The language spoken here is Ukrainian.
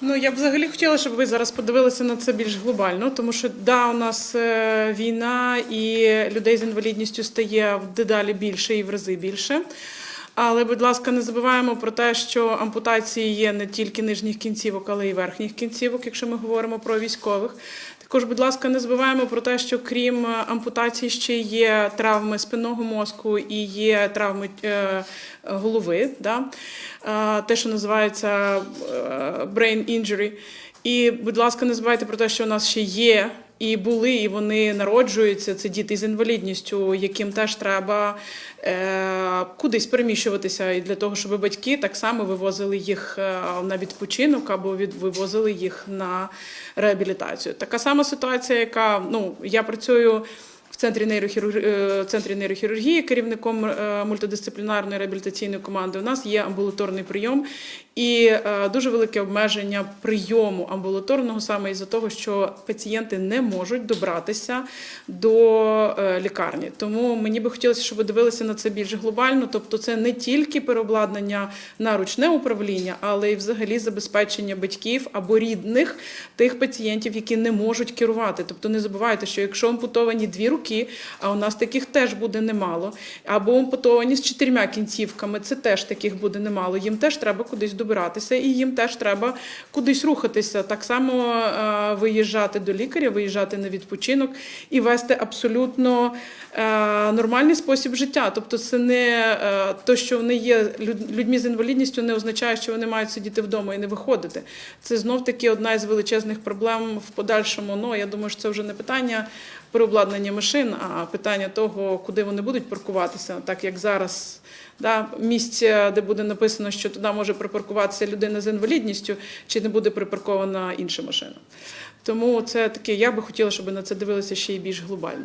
Ну я б взагалі хотіла, щоб ви зараз подивилися на це більш глобально, тому що да, у нас е, війна і людей з інвалідністю стає дедалі більше і в рази більше. Але, будь ласка, не забуваємо про те, що ампутації є не тільки нижніх кінцівок, але й верхніх кінцівок, якщо ми говоримо про військових. Також, будь ласка, не забуваємо про те, що крім е, ампутації ще є травми спинного мозку і є травми е, голови, да? е, те, що називається brain injury. І, будь ласка, не забувайте про те, що у нас ще є і були, і вони народжуються. Це діти з інвалідністю, яким теж треба кудись переміщуватися, і для того, щоб батьки так само вивозили їх е, на відпочинок або вивозили їх на реабілітацію. Така сама ситуація, яка ну я працюю. В центрі нейрохірургії, центрі нейрохірургії керівником е, мультидисциплінарної реабілітаційної команди. У нас є амбулаторний прийом і е, дуже велике обмеження прийому амбулаторного саме із-за того, що пацієнти не можуть добратися до е, лікарні. Тому мені би хотілося, щоб ви дивилися на це більш глобально. Тобто, це не тільки переобладнання на ручне управління, але й взагалі забезпечення батьків або рідних тих пацієнтів, які не можуть керувати. Тобто, не забувайте, що якщо ампутовані дві руки, а у нас таких теж буде немало, або ампутовані з чотирма кінцівками, це теж таких буде немало. Їм теж треба кудись добиратися, і їм теж треба кудись рухатися. Так само виїжджати до лікаря, виїжджати на відпочинок і вести абсолютно нормальний спосіб життя. Тобто, це не е, то, що вони є люд- людьми з інвалідністю, не означає, що вони мають сидіти вдома і не виходити. Це знов таки одна із величезних проблем в подальшому. Ну я думаю, що це вже не питання переобладнання машин, а питання того, куди вони будуть паркуватися, так як зараз. Да, місце, де буде написано, що туди може припаркуватися людина з інвалідністю, чи не буде припаркована інша машина. Тому це таке, я би хотіла, щоб на це дивилися ще й більш глобально.